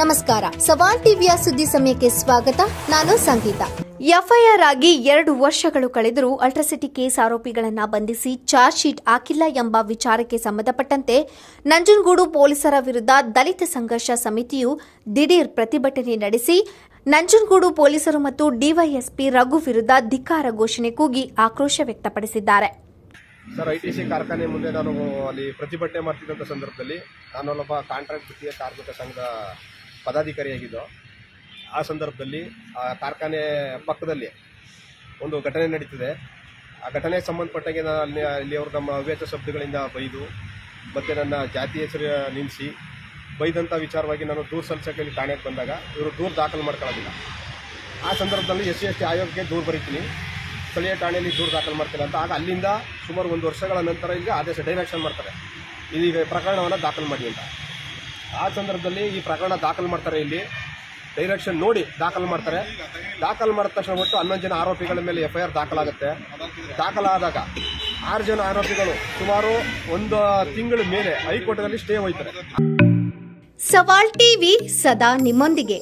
ನಮಸ್ಕಾರ. ಸವಾಲ್ ಟಿವಿಯ ಸುದ್ದಿ ಸಮಯಕ್ಕೆ ಸ್ವಾಗತ. ನಾನು ಸಂಗೀತ. ಎಫ್ಐಆರ್ ಆಗಿ ಎರಡು ವರ್ಷಗಳು ಕಳೆದರೂ ಅಲ್ಟ್ರಾಸಿಟಿ ಕೇಸ್ ಆರೋಪಿಗಳನ್ನು ಬಂಧಿಸಿ ಚಾರ್ಜ್ ಶೀಟ್ ಹಾಕಿಲ್ಲ ಎಂಬ ವಿಚಾರಕ್ಕೆ ಸಂಬಂಧಪಟ್ಟಂತೆ ನಂಜನಗೂಡು ಪೊಲೀಸರ ವಿರುದ್ಧ ದಲಿತ ಸಂಘರ್ಷ ಸಮಿತಿಯು ದಿಢೀರ್ ಪ್ರತಿಭಟನೆ ನಡೆಸಿ ನಂಜನಗೂಡು ಪೊಲೀಸರು ಮತ್ತು ಡಿವೈಎಸ್ಪಿ ರಘು ವಿರುದ್ಧ ಧಿಕ್ಕಾರ ಘೋಷಣೆ ಕೂಗಿ ಆಕ್ರೋಶ ವ್ಯಕ್ತಪಡಿಸಿದ್ದಾರೆ. ಸರ್ ಐ ಟಿ ಸಿ ಕಾರ್ಖಾನೆ ಮುಂದೆ ನಾನು ಅಲ್ಲಿ ಪ್ರತಿಭಟನೆ ಮಾಡ್ತಿದ್ದಂಥ ಸಂದರ್ಭದಲ್ಲಿ ನಾನೊಬ್ಬ ಕಾಂಟ್ರಾಕ್ಟ್ ವೃತ್ತಿಯ ಕಾರ್ಮಿಕ ಸಂಘದ ಪದಾಧಿಕಾರಿಯಾಗಿದ್ದು, ಆ ಸಂದರ್ಭದಲ್ಲಿ ಆ ಕಾರ್ಖಾನೆ ಪಕ್ಕದಲ್ಲಿ ಒಂದು ಘಟನೆ ನಡೀತಿದೆ. ಆ ಘಟನೆಗೆ ಸಂಬಂಧಪಟ್ಟಂಗೆ ನಾನು ಅಲ್ಲಿ ಅಲ್ಲಿ ಅವರು ನಮ್ಮ ಅವ್ಯಾಚ ಶಬ್ದಗಳಿಂದ ಬೈದು, ಮತ್ತು ನನ್ನ ಜಾತಿ ಹೆಸರು ನಿಲ್ಲಿಸಿ ಬೈದಂಥ ವಿಚಾರವಾಗಿ ನಾನು ದೂರು ಸಲ್ಲಿಸೋಕೆ ಇಲ್ಲಿ ಠಾಣೆಗೆ ಬಂದಾಗ ಇವರು ದೂರು ದಾಖಲು ಮಾಡ್ಕೊಳ್ಳೋದಿಲ್ಲ. ಆ ಸಂದರ್ಭದಲ್ಲಿ ಎಸ್ ಸಿ, ಎಸ್ ಟಿ ಆಯೋಗಕ್ಕೆ ದೂರು ಬರೀತೀನಿ. ಸ್ಥಳೀಯ ಠಾಣೆಯಲ್ಲಿ ದೂರು ದಾಖಲು ಮಾಡ್ತೀನಿ ಅಂತ. ಆಗ ಅಲ್ಲಿಂದ ಸುಮಾರು ಒಂದು ವರ್ಷಗಳ ನಂತರ ಈಗ ಆದೇಶ ಡೈರೆಕ್ಷನ್ ಮಾಡ್ತಾರೆ. ಇದೀಗ ಪ್ರಕರಣವನ್ನು ದಾಖಲು ಮಾಡಿ ಅಂತ. ಆ ಸಂದರ್ಭದಲ್ಲಿ ಈ ಪ್ರಕರಣ ದಾಖಲು ಮಾಡ್ತಾರೆ ಇಲ್ಲಿ. ಡೈರೆಕ್ಷನ್ ನೋಡಿ ದಾಖಲು ಮಾಡ್ತಾರೆ. ದಾಖಲು ಮಾಡಿದ ತಕ್ಷಣ ಒಟ್ಟು ಹನ್ನೊಂದು ಜನ ಆರೋಪಿಗಳ ಮೇಲೆ ಎಫ್ ಐ ಆರ್ ದಾಖಲಾಗುತ್ತೆ. ದಾಖಲಾದಾಗ ಆರು ಜನ ಆರೋಪಿಗಳು ಸುಮಾರು ಒಂದು ತಿಂಗಳ ಮೇಲೆ ಹೈಕೋರ್ಟ್ನಲ್ಲಿ ಸ್ಟೇ ಹೋಯ್ತಾರೆ ಸವಾಲ್ ಟಿವಿ ಸದಾ ನಿಮ್ಮೊಂದಿಗೆ.